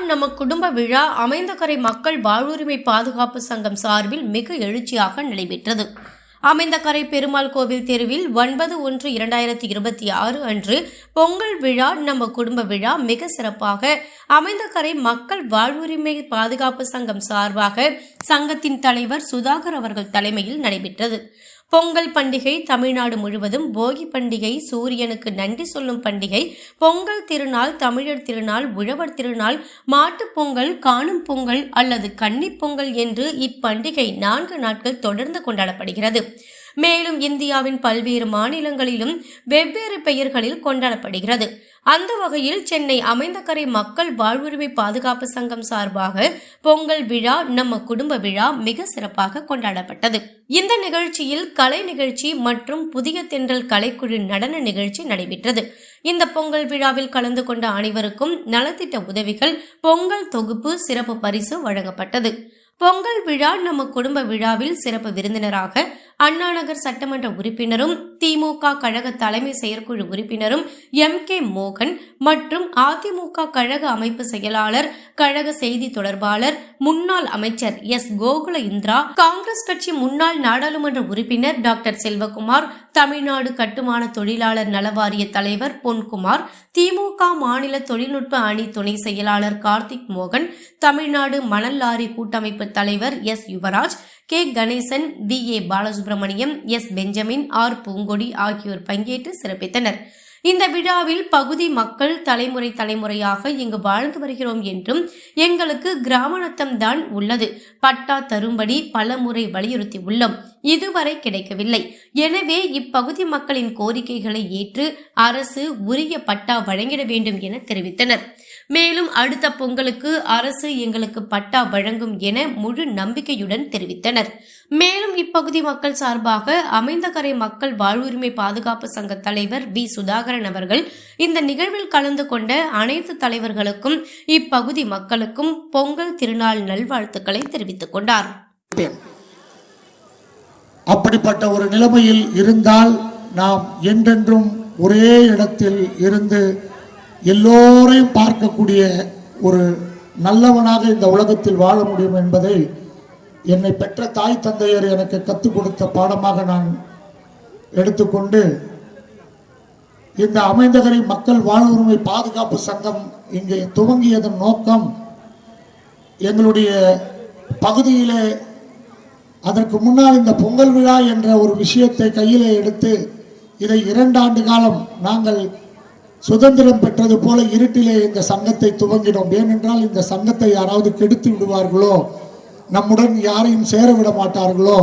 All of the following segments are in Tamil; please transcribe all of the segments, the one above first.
நம்ம குடும்ப விழா அமைந்தகரை மக்கள் வாழ்வுரிமை பாதுகாப்பு சங்கம் சார்பில் மிக எழுச்சியாக நடைபெற்றது. அமைந்தகரை பெருமாள் கோவில் தெருவில் ஒன்பது ஒன்று இரண்டாயிரத்தி இருபத்தி ஆறு அன்று பொங்கல் விழா நம்ம குடும்ப விழா மிக சிறப்பாக அமைந்தகரை மக்கள் வாழ்வுரிமை பாதுகாப்பு சங்கம் சார்பாக சங்கத்தின் தலைவர் சுதாகர் அவர்கள் தலைமையில் நடைபெற்றது. பொங்கல் பண்டிகை தமிழ்நாடு முழுவதும் போகி பண்டிகை சூரியனுக்கு நன்றி சொல்லும் பண்டிகை பொங்கல் திருநாள் தமிழர் திருநாள் உழவர் திருநாள் மாட்டுப் பொங்கல் காணும் பொங்கல் அல்லது கன்னிப் பொங்கல் என்று இப்பண்டிகை நான்கு நாட்கள் தொடர்ந்து கொண்டாடப்படுகிறது. மேலும் இந்தியாவின் பல்வேறு மாநிலங்களிலும் வெவ்வேறு பெயர்களில் கொண்டாடப்படுகிறது. அந்த வகையில் சென்னை அமைந்தகரை மக்கள் வாழ்வுரிமை பாதுகாப்பு சங்கம் சார்பாக பொங்கல் விழா நம்ம குடும்ப விழா மிக சிறப்பாக கொண்டாடப்பட்டது. இந்த நிகழ்ச்சியில் கலை நிகழ்ச்சி மற்றும் புதிய தென்றல் கலைக்குழு நடன நிகழ்ச்சி நடைபெற்றது. இந்த பொங்கல் விழாவில் கலந்து கொண்ட அனைவருக்கும் நலத்திட்ட உதவிகள் பொங்கல் தொகுப்பு சிறப்பு பரிசு வழங்கப்பட்டது. பொங்கல் விழா நம்ம குடும்ப விழாவில் சிறப்பு விருந்தினராக அண்ணாநகர் சட்டமன்ற உறுப்பினரும் திமுக கழக தலைமை செயற்குழு உறுப்பினரும் எம் கே மோகன் மற்றும் அதிமுக கழக அமைப்பு செயலாளர் கழக செய்தி தொடர்பாளர் முன்னாள் அமைச்சர் எஸ். கோகுல இந்திரா காங்கிரஸ் கட்சி முன்னாள் நாடாளுமன்ற உறுப்பினர் டாக்டர் செல்வகுமார் தமிழ்நாடு கட்டுமான தொழிலாளர் நலவாரிய தலைவர் பொன்குமார் திமுக மாநில தொழில்நுட்ப அணி துணை செயலாளர் கார்த்திக் மோகன் தமிழ்நாடு மணல் லாரி கூட்டமைப்பு தலைவர் S. Yuvaraj K. Ganesan V A. Balasubramaniam S. Benjamin R. Poongodi ஆகியோர் பங்கேற்று சிறப்பித்தனர். இந்த விழாவில் பகுதி மக்கள் தலைமுறை தலைமுறையாக இங்கு வாழ்ந்து வருகிறோம் என்றும் எங்களுக்கு கிராமநத்தம் தான் உள்ளது. பட்டா தரும்படி பலமுறை வலியுறுத்தி உள்ளோம். இதுவரை கிடைக்கவில்லை. எனவே இப்பகுதி மக்களின் கோரிக்கைகளை ஏற்று அரசு உரிய பட்டா வழங்கிட வேண்டும் என தெரிவித்தனர். மேலும் அடுத்த பொங்கலுக்கு அரசு எங்களுக்கு பட்டா வழங்கும் என முழு நம்பிக்கையுடன் தெரிவித்தனர். மேலும் இப்பகுதி மக்கள் சார்பாக அமைந்தகரை மக்கள் வாழ்வுரிமை பாதுகாப்பு சங்க தலைவர் வி. சுதாகரன் அவர்கள் இந்த நிகழ்வில் கலந்து கொண்ட அனைத்து தலைவர்களுக்கும் இப்பகுதி மக்களுக்கும் பொங்கல் திருநாள் நல்வாழ்த்துக்களை தெரிவித்துக் கொண்டார். அப்படிப்பட்ட ஒரு நிலைமையில் இருந்தால் நாம் என்றென்றும் ஒரே இடத்தில் இருந்து எல்லோரையும் பார்க்கக்கூடிய ஒரு நல்லவனாக இந்த உலகத்தில் வாழ முடியும் என்பதை என்னை பெற்ற தாய் தந்தையர் எனக்கு கற்றுக் கொடுத்த பாடமாக நான் எடுத்துக்கொண்டு இந்த அமைந்தகரை மக்கள் வாழ்வுரிமை பாதுகாப்பு சங்கம் இங்கே துவங்கியதன் நோக்கம் எங்களுடைய பகுதியிலே அதற்கு முன்னால் இந்த பொங்கல் விழா என்ற ஒரு விஷயத்தை கையிலே எடுத்து இதை இரண்டாண்டு காலம் நாங்கள் சுதந்திரம் பெற்றது போல இருட்டிலே இந்த சங்கத்தை துவங்கினோம். ஏனென்றால் இந்த சங்கத்தை யாராவது கெடுத்து விடுவார்களோ நம்முடன் யாரையும் சேர விட மாட்டார்களோ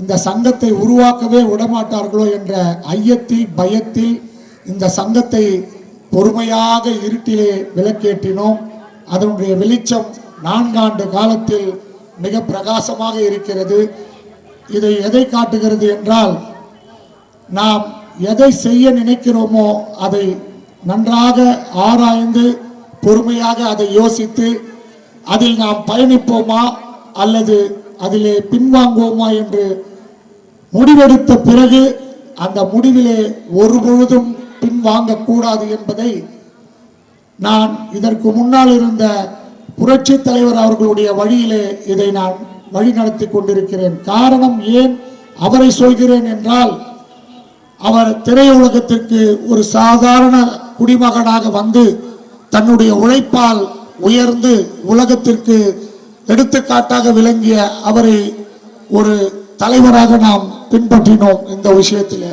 இந்த சங்கத்தை உருவாக்கவே விடமாட்டார்களோ என்ற ஐயத்தில் பயத்தில் இந்த சங்கத்தை பொறுமையாக இருட்டிலே விளக்கேற்றினோம். அதனுடைய வெளிச்சம் நான்காண்டு காலத்தில் மிக பிரகாசமாக இருக்கிறது. இதை எதை காட்டுகிறது என்றால் நாம் எதை செய்ய நினைக்கிறோமோ அதை நன்றாக ஆராய்ந்து பொறுமையாக அதை யோசித்து அதில் நாம் பயணிப்போமா அல்லது அதிலே பின்வாங்குவோமா என்று முடிவெடுத்த பிறகு அந்த முடிவிலே ஒருபொழுதும் பின்வாங்கக்கூடாது என்பதை நான் இதற்கு முன்னால் இருந்த புரட்சி தலைவர் அவர்களுடைய வழியிலே இதை நான் வழி நடத்தி கொண்டிருக்கிறேன். காரணம் ஏன்? அவரை சொல்கிறேன் என்றால் அவர் திரையுலகத்திற்கு ஒரு சாதாரண குடிமகனாக வந்து தன்னுடைய உழைப்பால் உயர்ந்து உலகத்திற்கு எடுத்துக்காட்டாக விளங்கிய அவரை ஒரு தலைவராக நாம் பின்பற்றினோம் இந்த விஷயத்தில்.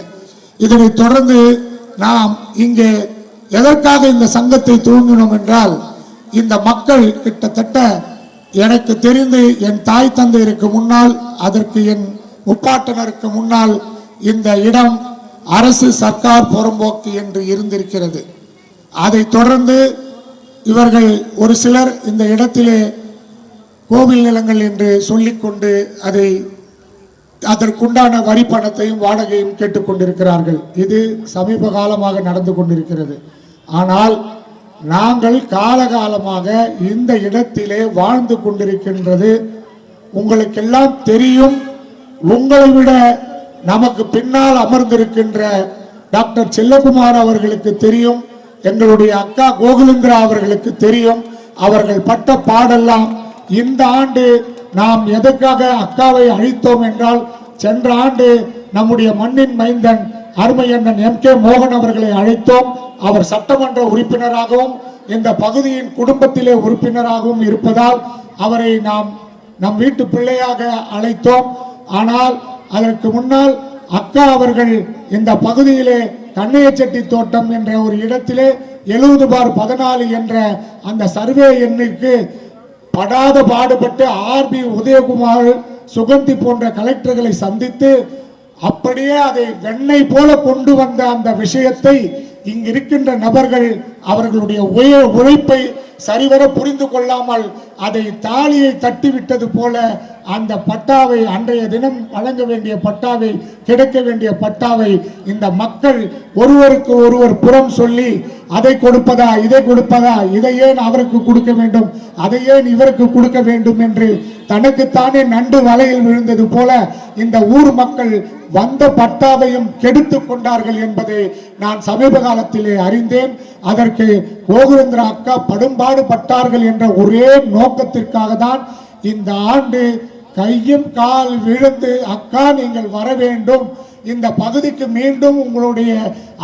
இதனைத் தொடர்ந்து நாம் இங்கே எதற்காக இந்த சங்கத்தை துவங்கினோம் என்றால் இந்த மக்கள் கிட்டத்தட்ட எனக்கு தெரிந்து என் தாய் தந்தையருக்கு முன்னால் அதற்கு என் முப்பாட்டனருக்கு முன்னால் இந்த இடம் அரசு சர்க்கார் புறம்போக்கு என்று இருந்திருக்கிறது. அதை தொடர்ந்து இவர்கள் ஒரு சிலர் இந்த இடத்திலே கோவில் நிலங்கள் என்று சொல்லிக்கொண்டு அதை அதற்குண்டான வரி பணத்தையும் வாடகையும் கேட்டுக்கொண்டிருக்கிறார்கள். இது சமீப காலமாக நடந்து கொண்டிருக்கிறது. ஆனால் நாங்கள் காலகாலமாக இந்த இடத்திலே வாழ்ந்து கொண்டிருக்கின்றது. உங்களுக்கெல்லாம் தெரியும். உங்களை விட நமக்கு பின்னால் அமர்ந்திருக்கின்ற டாக்டர் செல்லகுமார் அவர்களுக்கு தெரியும் எங்களுடைய அக்கா கோகுலிந்திரா அவர்களுக்கு தெரியும் அவர்கள் பட்ட பாடெல்லாம் இந்த ஆண்டு நாம் எதற்காக அக்காவை அழித்தோம் என்றால் சென்ற ஆண்டு நம்முடைய மண்ணின் மைந்தன் அருமையண்ணன் எம் கே மோகன் அவர்களை அழைத்தோம். அவர் சட்டமன்ற உறுப்பினராகவும் இந்த பகுதியின் குடும்பத்திலே உறுப்பினராகவும் இருப்பதால் அவரை நாம் நம் வீட்டு பிள்ளையாக அழைத்தோம். ஆனால் அதற்கு முன்னால் அக்கா அவர்கள் இந்த பகுதியிலே கண்ணையச்செட்டி தோட்டம் என்ற ஒரு இடத்திலே எழுபது பார் பதினாலு என்ற அந்த சர்வே எண்ணிற்கு படாத பாடுபட்டு ஆர்பி உதயகுமார் சுகந்தி போன்ற கலெக்டர்களை சந்தித்து அப்படியே அதை வெண்ணை போல கொண்டு வந்த அந்த விஷயத்தை இங்கு இருக்கின்ற நபர்கள் அவர்களுடைய உய உழைப்பை சரிவர புரிந்து கொள்ளாமல் அதை தாலியை தட்டிவிட்டது போல அந்த பட்டாவை அன்றைய தினம் வழங்க வேண்டிய பட்டாவை கிடைக்க வேண்டிய பட்டாவை இந்த மக்கள் ஒருவருக்கு ஒருவர் புறம் சொல்லி அதை கொடுப்பதா? இதை கொடுப்பதா? இதை ஏன் அவருக்கு கொடுக்க வேண்டும்? அதை ஏன் இவருக்கு கொடுக்க வேண்டும்? என்று தனக்குத்தானே நண்டு வலையில் விழுந்தது போல இந்த ஊர் மக்கள் வந்த பட்டாவையும் கெடுத்து கொண்டார்கள் என்பதை நான் சமீப காலத்திலே அறிந்தேன். அதற்கு கோகுலேந்திர அக்கா படும்பாடு பட்டார்கள் என்ற ஒரே நோக்கத்திற்காக தான் இந்த ஆண்டு கையும் கால் விழுந்து அக்கா நீங்கள் வர வேண்டும். இந்த பகுதிக்கு மீண்டும் உங்களுடைய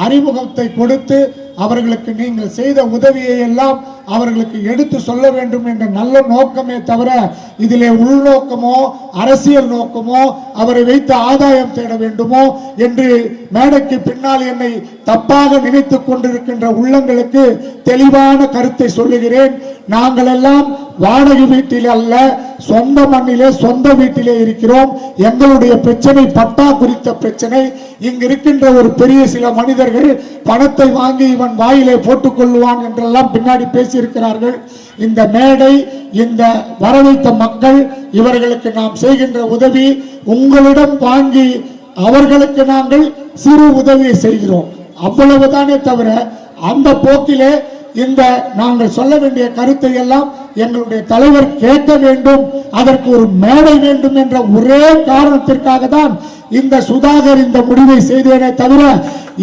அறிமுகத்தை கொடுத்து அவர்களுக்கு நீங்கள் செய்த உதவியை எல்லாம் அவர்களுக்கு எடுத்து சொல்ல வேண்டும் என்ற நல்ல நோக்கமே தவிர இதிலே உள்நோக்கமோ அரசியல் நோக்கமோ அவரை வைத்து ஆதாயம் தேட வேண்டுமோ என்று மேடைக்கு பின்னால் என்னை தப்பாக நினைத்து கொண்டிருக்கின்ற உள்ளங்களுக்கு தெளிவான கருத்தை சொல்லுகிறேன். நாங்கள் எல்லாம் வாடகை வீட்டில் அல்ல சொந்த மண்ணிலே சொந்த வீட்டிலே இருக்கிறோம். எங்களுடைய பிரச்சனை பட்டா குறித்த பிரச்சனை. இங்கு இருக்கின்ற ஒரு பெரிய சில மனிதர்கள் பணத்தை வாங்கி இவன் வாயிலே போட்டுக் கொள்வான் என்றெல்லாம் பின்னாடி பேசி வச்சிருக்கிறார்கள் இந்த மேடை இந்த வரவைத்த மக்கள் இவர்களுக்கு நாம் செய்கின்ற உதவி உங்களிடம் வாங்கி அவர்களுக்கு நாங்கள் சிறு உதவியை செய்கிறோம். அவ்வளவுதானே தவிர அந்த போக்கிலே இந்த நாங்கள் சொல்ல வேண்டிய கருத்தை எல்லாம் எங்களுடைய தலைவர் கேட்க வேண்டும். அதற்கு ஒரு மேடை வேண்டும் என்ற ஒரே காரணத்திற்காக தான் இந்த சுதாகர் இந்த முடிவை செய்தேனே தவிர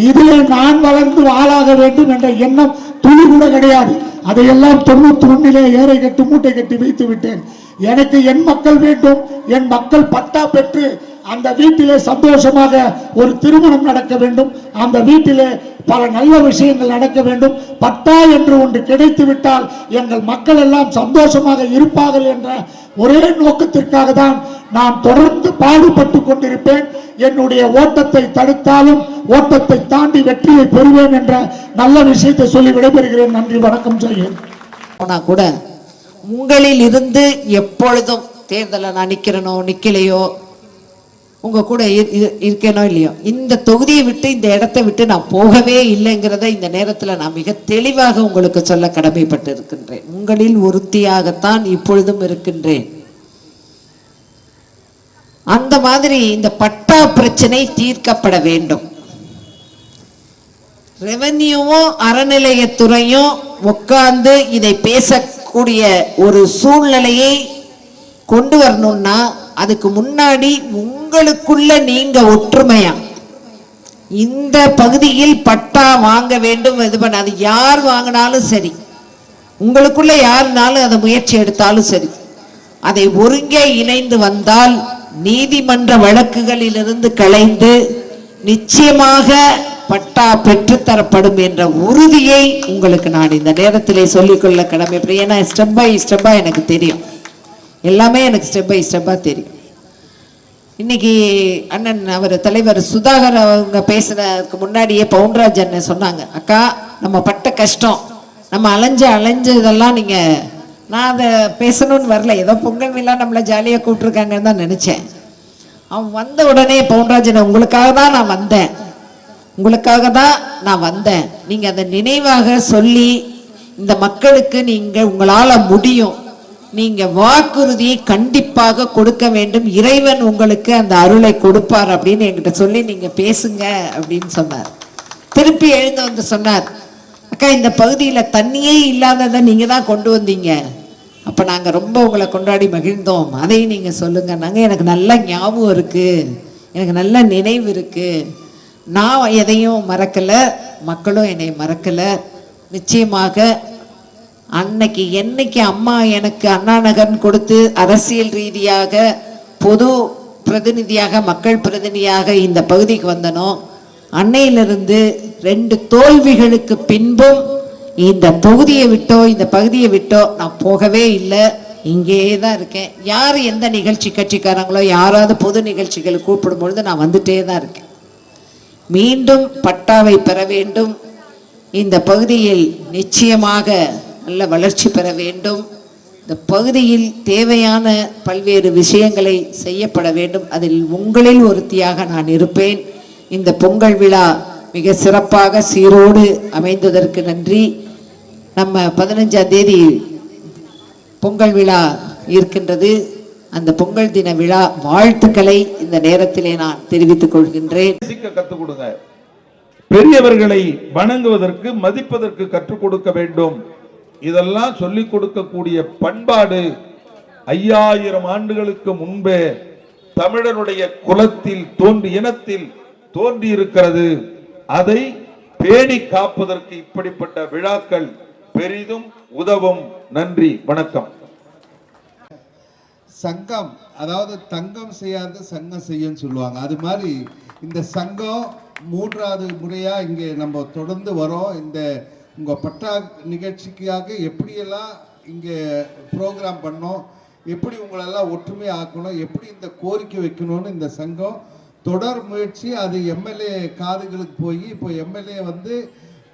இதிலே நான் வளர்ந்து ஆளாக வேண்டும் என்ற எண்ணம் துளி கூட கிடையாது. அதையெல்லாம் தொண்ணூத்தி ஒன்னிலே ஏறை கட்டி மூட்டை கட்டி வைத்து விட்டேன். எனக்கு என் மக்கள் வேண்டும் என் மக்கள் பட்டா பெற்று அந்த வீட்டிலே சந்தோஷமாக ஒரு திருமணம் நடக்க வேண்டும். அந்த வீட்டிலே பல நல்ல விஷயங்கள் நடக்க வேண்டும். பட்டா என்று ஒன்று கிடைத்து விட்டால் எங்கள் மக்கள் எல்லாம் சந்தோஷமாக இருப்பார்கள் என்ற ஒரே நோக்கத்திற்காக தான் நான் தொடர்ந்து பாடுபட்டு கொண்டிருப்பேன். என்னுடைய ஓட்டத்தை தடுத்தாலும் ஓட்டத்தை தாண்டி வெற்றியை பெறுவேன் என்ற நல்ல விஷயத்தை சொல்லி விடைபெறுகிறேன். நன்றி வணக்கம் செய்கிறேன் கூட உங்களில் இருந்து எப்பொழுதும் தேர்தலில் நான் நிற்கிறனோ நிற்கலையோ உங்கள் கூட இரு- இருக்கேனோ இல்லையோ இந்த தொகுதியை விட்டு இந்த இடத்தை விட்டு நான் போகவே இல்லைங்கிறத இந்த நேரத்தில் நான் மிக தெளிவாக உங்களுக்கு சொல்ல கடமைப்பட்டு இருக்கின்றேன் உங்களில் ஒருத்தியாகத்தான் இப்பொழுதும் இருக்கின்றேன். அந்த மாதிரி இந்த பட்டா பிரச்சனை தீர்க்கப்பட வேண்டும். ரெவன்யூவும் அறநிலையத்துறையும் உட்கார்ந்து இதை பேசக்கூடிய ஒரு சூழ்நிலையை கொண்டு வரணும்னா அதுக்கு முன்னாடி உங்களுக்குள்ள நீங்க ஒற்றுமையா? இந்த பகுதியில் பட்டா வாங்க வேண்டும் இது பண்ண அது யார் வாங்கினாலும் சரி. உங்களுக்குள்ள யாருனாலும் அதை முயற்சி எடுத்தாலும் சரி. அதை ஒருங்கே இணைந்து வந்தால் நீதிமன்ற வழக்குகளிலிருந்து களைந்து நிச்சயமாக பட்டா பெற்றுத்தரப்படும் என்ற உறுதியை உங்களுக்கு நான் இந்த நேரத்திலே சொல்லிக்கொள்ள கடமைப்படுறேன் ஏன்னா ஸ்டெப் பை ஸ்டெப்பாக எனக்கு தெரியும். எல்லாமே எனக்கு ஸ்டெப் பை ஸ்டெப்பாக தெரியும். இன்னைக்கு அண்ணன் அவர் தலைவர் சுதாகர் அவங்க பேசுனதுக்கு முன்னாடியே பவுன்ராஜ் அண்ணன் சொன்னாங்க அக்கா நம்ம பட்ட கஷ்டம் நம்ம அலைஞ்ச அலைஞ்சதெல்லாம் நீங்கள் நான் அதை பேசணும்னு வரல. ஏதோ பொங்கல் விழா நம்மளை ஜாலியாக கூப்பிட்ருக்காங்கன்னு தான் நினச்சேன். அவன் வந்த உடனே பவுன்ராஜன் உங்களுக்காக தான் நான் வந்தேன். உங்களுக்காக தான் நான் வந்தேன். நீங்கள் அதை நினைவாக சொல்லி இந்த மக்களுக்கு நீங்கள் உங்களால் முடியும். நீங்க வாக்குறுதியை கண்டிப்பாக கொடுக்க வேண்டும். இறைவன் உங்களுக்கு அந்த அருளை கொடுப்பார் அப்படின்னு என்கிட்ட சொல்லி நீங்க பேசுங்க அப்படின்னு சொன்னார். திருப்பி எழுந்து வந்து சொன்னார். அக்கா இந்த பகுதியில் தண்ணியே இல்லாததை நீங்க தான் கொண்டு வந்தீங்க. அப்ப நாங்க ரொம்ப உங்களை கொண்டாடி மகிழ்ந்தோம். அதையும் நீங்க சொல்லுங்கள் நாங்கள் எனக்கு நல்ல ஞாபகம் இருக்கு. எனக்கு நல்ல நினைவு இருக்கு. நான் எதையும் மறக்கல. மக்களும் என்னை மறக்கல. நிச்சயமாக அன்னைக்கு என்னைக்கு அம்மா எனக்கு அண்ணா நகரன் கொடுத்து அரசியல் ரீதியாக பொது பிரதிநிதியாக மக்கள் பிரதிநிதியாக இந்த பகுதிக்கு வந்தனோ அன்னையிலிருந்து ரெண்டு தோல்விகளுக்கு பின்பும் இந்த தொகுதியை விட்டோ இந்த பகுதியை விட்டோ நான் போகவே இல்லை. இங்கேயே தான் இருக்கேன். யார் எந்த நிகழ்ச்சி கட்சிக்காரங்களோ யாராவது பொது நிகழ்ச்சிகளை கூப்பிடும் பொழுது நான் வந்துட்டே தான் இருக்கேன். மீண்டும் பட்டாவை பெற வேண்டும். இந்த பகுதியில் நிச்சயமாக நல்ல வளர்ச்சி பெற வேண்டும். இந்த பகுதியில் தேவையான பல்வேறு விஷயங்களை செய்யப்பட வேண்டும். அதில் உங்களில் ஒருத்தியாக நான் இருப்பேன். இந்த பொங்கல் விழா மிக சிறப்பாக சீரோடு அமைந்ததற்கு நன்றி. நம்ம பதினஞ்சாம் தேதி பொங்கல் விழா இருக்கின்றது. அந்த பொங்கல் தின விழா வாழ்த்துக்களை இந்த நேரத்திலே நான் தெரிவித்துக் கொள்கின்றேன். கற்றுக் கொடுங்க. பெரியவர்களை வணங்குவதற்கு மதிப்பதற்கு கற்றுக் கொடுக்க வேண்டும். இதெல்லாம் சொல்லிக் கொடுக்கக்கூடிய பண்பாடு ஐயாயிரம் ஆண்டுகளுக்கு முன்பே தமிழருடைய குலத்தில் தோன்றி இனத்தில் தோன்றி இருக்கிறது அதை பேணி காப்பதற்கு இப்படிப்பட்ட விழாக்கள் பெரிதும் உதவும். நன்றி வணக்கம். சங்கம் அதாவது தங்கம் செய்யாத சங்கம் செய்யும்னு சொல்லுவாங்க. அது மாதிரி இந்த சங்கம் மூன்றாவது முறையா இங்கே நம்ம தொடர்ந்து வரோம். இந்த உங்கள் பட்டா நிகழ்ச்சிக்காக எப்படியெல்லாம் இங்கே ப்ரோக்ராம் பண்ணோம் எப்படி உங்களெல்லாம் ஒற்றுமை ஆக்கணும் எப்படி இந்த கோரிக்கை வைக்கணும்னு இந்த சங்கம் தொடர் முயற்சி அது எம்எல்ஏ காதுகளுக்கு போய் இப்போ எம்எல்ஏ வந்து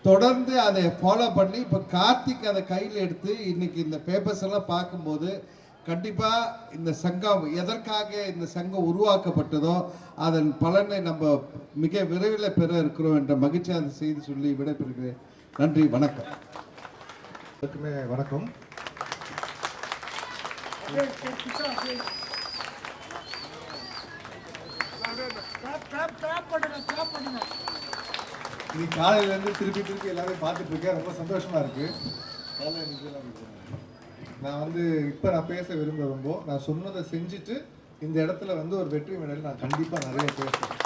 தொடர்ந்து அதை ஃபாலோ பண்ணி இப்போ கார்த்திக் அதை கையில் எடுத்து இன்றைக்கி இந்த பேப்பர்ஸ் எல்லாம் பார்க்கும்போது கண்டிப்பாக இந்த சங்கம் எதற்காக இந்த சங்கம் உருவாக்கப்பட்டதோ அதன் பலனை நம்ம மிக விரைவில் பெற இருக்கிறோம் என்ற மகிழ்ச்சியான செய்தி சொல்லி விடைபெறுகிறேன். நன்றி வணக்கம். எல்லாருக்குமே வணக்கம். நீ காலையில இருந்து திருப்பி திருப்பி எல்லாரையும் பார்த்துட்டு இருக்கேன் ரொம்ப சந்தோஷமா இருக்கு. நான் வந்து இப்போ நான் பேச விரும்ப ரொம்ப. நான் சொன்னதை செஞ்சுட்டு இந்த இடத்துல வந்து ஒரு வெற்றி மெடல் நான் கண்டிப்பாக நிறைய பேசுவேன்.